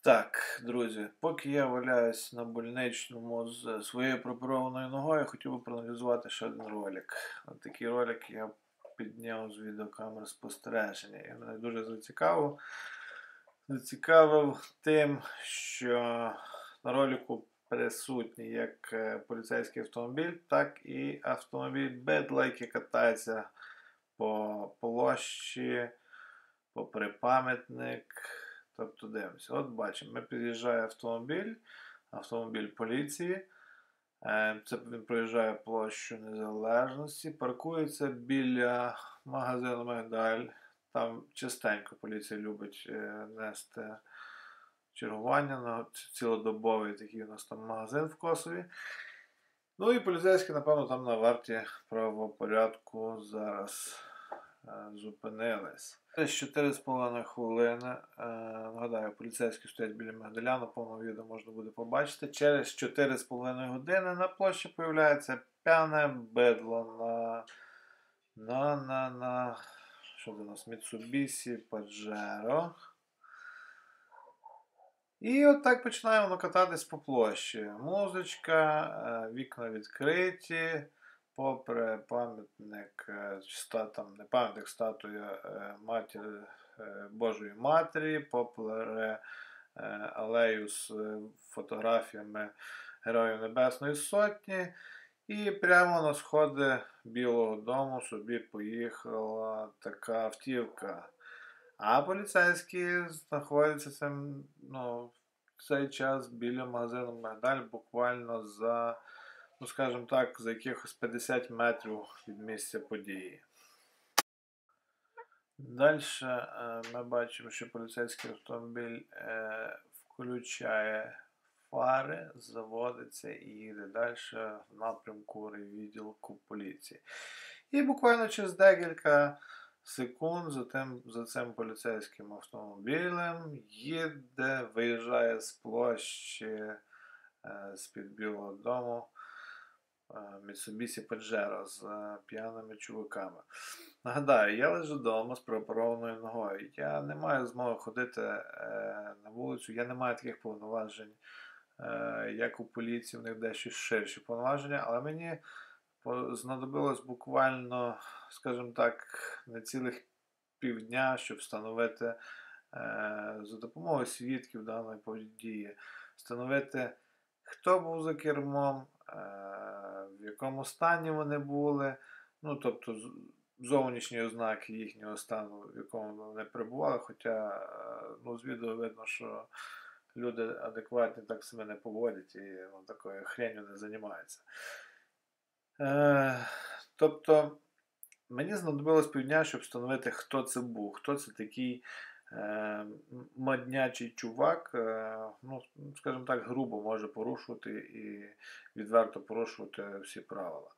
Так, друзі, поки я валяюсь на больничному з своєю прооперованою ногою, я хотів би проаналізувати ще один ролик. От такий ролик я підняв з відеокамери спостереження. І мене дуже зацікавив. Зацікавив тим, що на ролику присутній як е, поліцейський автомобіль, так і автомобіль Бедла, який катається по площі, попри пам'ятник. Тобто дивимося. От бачимо, ми під'їжджає автомобіль, автомобіль поліції. Е, Це він проїжджає площу Незалежності, паркується біля магазину Мегдаль. Там частенько поліція любить е, нести чергування. на Цілодобовий такий у нас там магазин в Косові. Ну і поліцейські, напевно, там на варті правопорядку зараз зупинились. Десь 4,5 хвилини. Е, нагадаю, поліцейські стоять біля Магдаля, на повному відео можна буде побачити. Через 4,5 години на площі появляється п'яне бидло на, на, на, на що у нас? Mitsubishi Pajero. І от так починає воно кататись по площі. Музичка, е, вікна відкриті, попри пам'ятник, е, там не пам'ятник статуя е, матері е, Божої Матері, попри алею з фотографіями Героїв Небесної Сотні. І прямо на сходи Білого дому собі поїхала така автівка. А поліцейські знаходяться цим, ну, в цей час біля магазину Мегдаль буквально за, ну скажімо так, за якихось 50 метрів від місця події. Далі ми бачимо, що поліцейський автомобіль е, включає фари, заводиться і їде далі в напрямку відділку поліції. І буквально через декілька секунд за, тим, за цим поліцейським автомобілем їде, виїжджає з площі е, з-під Білого дому е, Mitsubishi Pajero з е, п'яними чуваками. Нагадаю, я лежу вдома з прооперованою ногою. Я не маю змоги ходити е, на вулицю, я не маю таких повноважень, е, як у поліції, в них дещо ширші повноваження, але мені знадобилось буквально, скажімо так, не цілих півдня, щоб встановити е, за допомогою свідків даної події, встановити, хто був за кермом, е, в якому стані вони були, ну тобто зовнішні ознаки їхнього стану, в якому вони перебували, хоча е, ну, з відео видно, що люди адекватні так себе не поводять і ну, такою хренью не займаються. Е, тобто, мені знадобилось півдня, щоб встановити, хто це був, хто це такий моднячий чувак, е, ну, скажімо так, грубо може порушувати і відверто порушувати всі правила.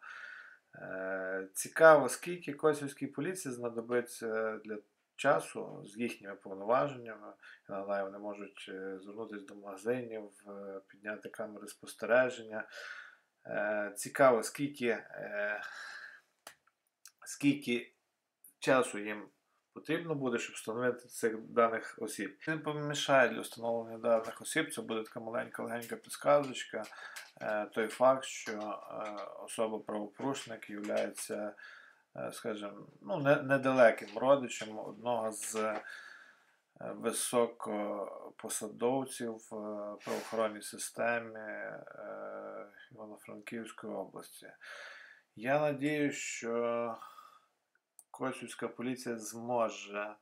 Е, цікаво, скільки косівській поліції знадобиться для часу з їхніми повноваженнями. Я нагадаю, вони можуть е, звернутися до магазинів, е, підняти камери спостереження. Е, Цікаво, скільки, е, скільки часу їм потрібно буде, щоб встановити цих даних осіб. Не помішає для встановлення даних осіб, це буде така маленька легенька підсказочка. Е, Той факт, що е, особа правопорушник є, скажімо, ну, недалеким родичем одного з е, високопосадовців в е, правоохоронній системі е, Івано-Франківської області. Я надію, що Косівська поліція зможе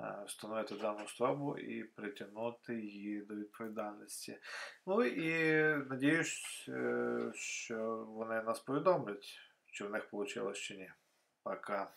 е, встановити дану особу і притягнути її до відповідальності. Ну і надіюсь, е, що вони нас повідомлять, чи в них вийшло чи ні. Пока.